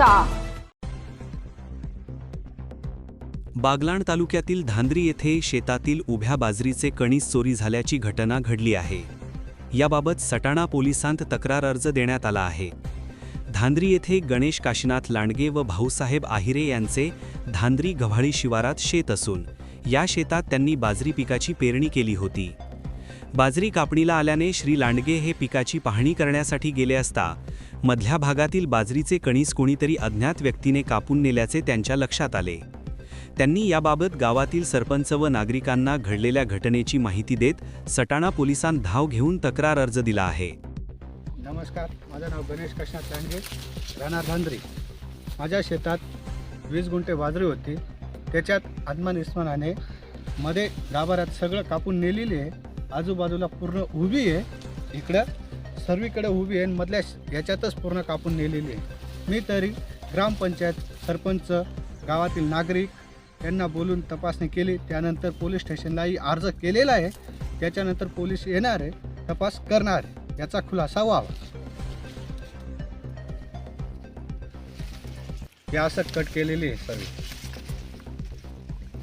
करायचा बागलाण तालुक्यातील धांद्री येथे शेतातील उभ्या बाजरीचे कणीस चोरी झाल्याची घटना घडली आहे. याबाबत सटाणा पोलिसांत तक्रार अर्ज देण्यात आला आहे. धांद्री येथे गणेश काशीनाथ लांडगे व भाऊसाहेब आहिरे यांचे धांद्री गव्हाळी शिवारात शेत असून या शेतात त्यांनी बाजरी पिकाची पेरणी केली होती. बाजरी कापणीला आल्याने श्री लांडगे हे पिकाची पाहणी करण्यासाठी गेले असता मधल्या भागातील बाजरीचे कणीस कोणीतरी अज्ञात व्यक्तीने कापून नेल्याचे त्यांच्या लक्षात आले. त्यांनी याबाबत गावातील सरपंच व नागरिकांना घडलेल्या घटनेची माहिती देत सटाणा पोलिसांत धाव घेऊन तक्रार अर्ज दिला आहे. नमस्कार माझं नाव गणेश काशीनाथ लांडगे राणा धांद्री. माझ्या शेतात वीस गुंठे बाजरी होती. त्याच्यात अदमान इस्मानाने मध्ये गाभाऱ्यात सगळं कापून नेलेली आहे. आजूबाजूला पूर्ण उभी आहे. इकडं सर्वीकडे उभी आहे आणि मधल्या याच्यातच पूर्ण कापून नेलेली आहे. मी तरी ग्रामपंचायत सरपंच गावातील नागरिक यांना बोलून तपासणी केली. त्यानंतर पोलीस स्टेशनलाही अर्ज केलेला आहे. त्याच्यानंतर पोलीस येणार आहे. तपास करणार आहे. याचा खुलासा व्हावा. हे असं कट केलेली आहे सर्व.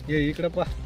हे इकडं पहा.